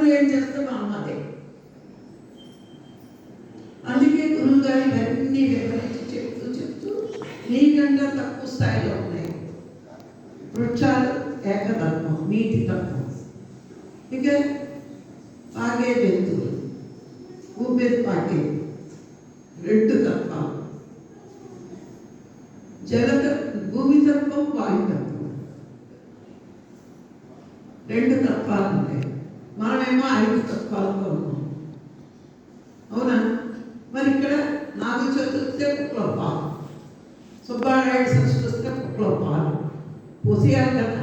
నువ్వు ఏం చేస్తావు అదే అందుకే గురువు గారు ఇవన్నీ వివరించి చెప్తూ చెప్తూ నీకంటే తక్కువ స్థాయిలో ఉన్నాయి వృక్షాలు ఏకతత్వం నీటి తత్వం ఇక ఆగే జంతువులు ఊపిరి పాకే రెండు తత్వాలు జల భూమి తత్వం వాయు తత్వం రెండు తత్వాలు ఉంటాయి మనమేమో ఐదు తత్వాలతో ఉన్నాం. అవునా? మరి ఇక్కడ నాగు చతుర్థి కుక్కలో పాలు సుబ్బారాయుడు సృష్టి వస్తే కుక్కలో పాలు పోసేయాలి కదా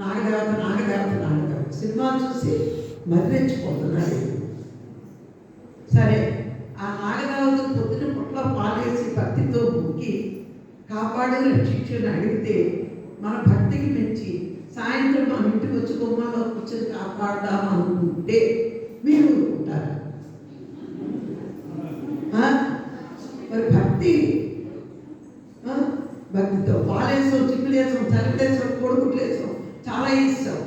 నాగదేవత నాగదేవత నాగదేవత. సినిమా చూసి మరణించిపోతున్నాడు సరే ఆ నాగదేవత పొద్దున పుట్ల పాలేసి భక్తితో ముక్కి కాపాడి రక్షించుని అడిగితే మన భక్తికి మించి సాయంత్రం మన ఇంటికి వచ్చి బొమ్మలో కాపాడదాం అనుకుంటే మీరు ఉంటారు. మరి భక్తి ఆ, భక్తితో పాలేసాం చిక్కులేసాం కొడుకుట్లు వేసాం చాలా ఇస్తాం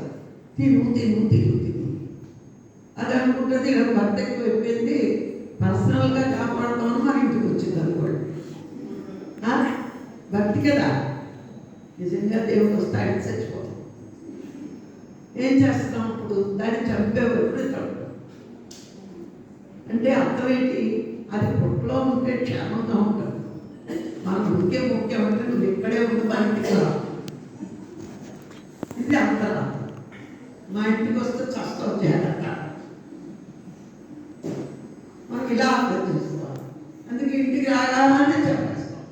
తిను తిను తిను తిను. అది అనుకుంటుంది ఇక్కడ భర్త ఎక్కువ అయిపోయింది పర్సనల్గా కాపాడుతామని మన ఇంటికి వచ్చింది అనుకోండి. భక్తి కదా? నిజంగా దేవుడు వస్తాడని చచ్చిపోతాం ఏం చేస్తాం అప్పుడు దాన్ని చంపేవారు కూడా అంటే అర్థం ఏంటి అది పొట్టులో ఉంటే క్షేమంగా ఉంటుంది. మనం ముఖ్యం ముఖ్యం అంటే నువ్వు ఇక్కడే ఉండి మా ఇంటికి ఇది అంతరా మా ఇంటికి వస్తే చస్తావు చేయాలట మనం ఇలా అర్థం చేసుకోవాలి. అందుకే ఇంటికి రాగానే చెప్పేస్తాం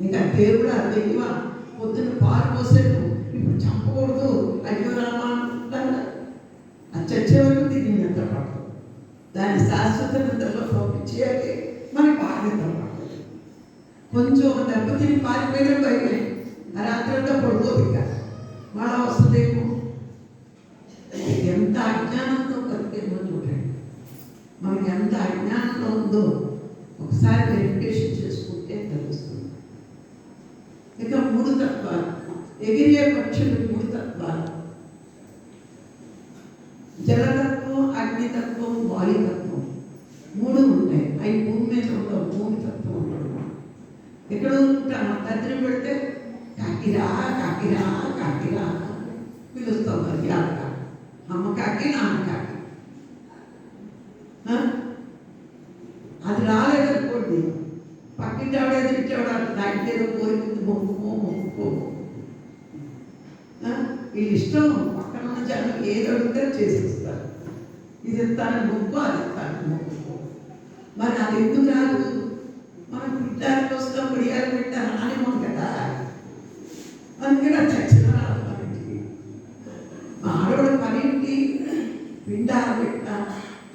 ఇంకా దేవుడు అర్థం పొద్దున్న పాలు పోసేట్టు చంపకూడదు అయ్యో రామా అంటాడు అది చచ్చే వరకు దీన్ని నిద్ర పడదు. దాన్ని శాశ్వత నిద్రలో పంపించేయాలి. మనకి బాధ్యత కొంచెం దెబ్బతిని పారిపోయిన భయమే. ఆ రాత్రంతా పడుకోదు ఇక మళ్ళా వస్తుందేమో ఎంత అజ్ఞానంతో బతికేమో చూడండి. మనకి ఎంత అజ్ఞానంలో ఉందో ఒకసారి వెరిఫికేషన్ చేసుకుంటే తెలుస్తుంది ఇక మూడు తత్వాలు ఎగిరే పక్షులు మూడు తత్వాలు జలతత్వం అగ్నితత్వం వాయుతత్వం మూడు ఉంటాయి అవి భూమి మీద ఉండవు భూమి తత్వం ఉండదు ఎక్కడ ఉంటాం తద్దిని పెడితే కాకిరా కాకిరా కాకిరా పిలుస్తాం మరి అక్క అమ్మ కాకి నాన్న కాకి అది రాలేదనుకోండి పక్కింటి ఆవిడ అట్లా దానికి ఏదో కోరిక మొక్కుకో మొక్కుకో. వీళ్ళు ఇష్టం పక్కన ఉన్న జనం ఏదో అడిగితే చేసేస్తారు. ఇది ఇస్తాను మొక్కు అది ఇస్తాను మొక్కుకో. మరి అది ఎందుకు రాదు? మనం పిట్టానికి కోసం ఉడియాలు పెట్టాను అని మనం కదా. అందుకని అది చచ్చిన రాదు ఆడవాడు పని ఏంటి పిండాలు పెట్టా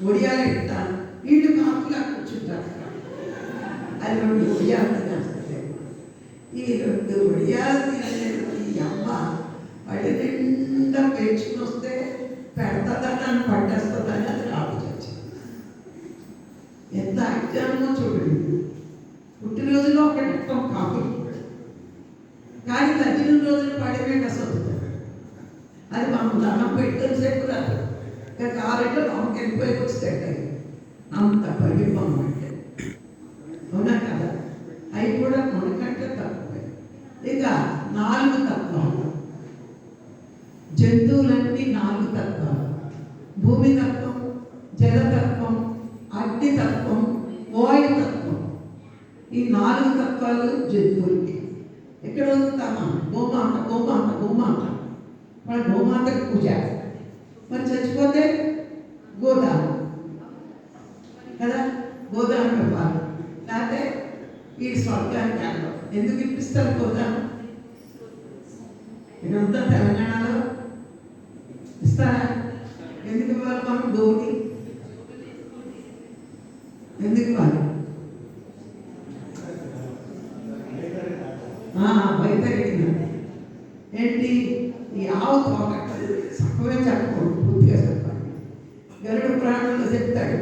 ఒడియాలు పెట్టా వీళ్ళు కాకులా కూర్చుంటారు. అది రెండు ఒడియాలు ఈ రెండు ఒడియాలు తినలేదు ఈ అమ్మ వాళ్ళు నిండా పేర్చుకుని వస్తే పెడతాదని అని పట్టేస్తుందని అది ఆలోచించింది ఎంత అజ్ఞానమో చూడు. రోజులు పడిపోయిన అసలు. అది మనం దండం పెట్టిన సేపు రాదు. ఇక కారెట్లో మనకి వెళ్ళిపోయి వస్తాయి అంత పడిపోం అంటే అవునా కదా? అవి కూడా మనకంటే తక్కువే. ఇక నాలుగు తత్వాలు. జంతువులన్నీ నాలుగు తత్వాలు. భూమి తత్వం జలతత్వం అగ్ని తత్వం వాయు తత్వం. ఈ నాలుగు తత్వాలు జంతువులకి. ఎక్కడ వదులుతామా గోమాత గోమాత గోమాత వాళ్ళ గోమాతకి పూజ మరి చచ్చిపోతే గోదానం కదా గోదానం ఇవ్వాలి లేకపోతే ఈ స్వర్గానికి వెళ్ళడం ఎందుకు ఇప్పిస్తారు గోదానం ఇదంతా తెలంగాణలో వైతరిగింది ఏంటి? ఈ ఆవు తోకట్టు చక్కగా చెప్పకూడదు పూర్తిగా చెప్పాలి గరుడు ప్రాణంలో చెప్తాడు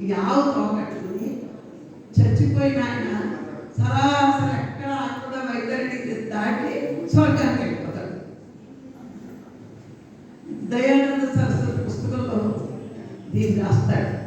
ఈ ఆవు తోకట్టుని చచ్చిపోయిన ఆయన సరాసరి ఎక్కడ అక్కడ వైద్యుడికి దాటి స్వర్గ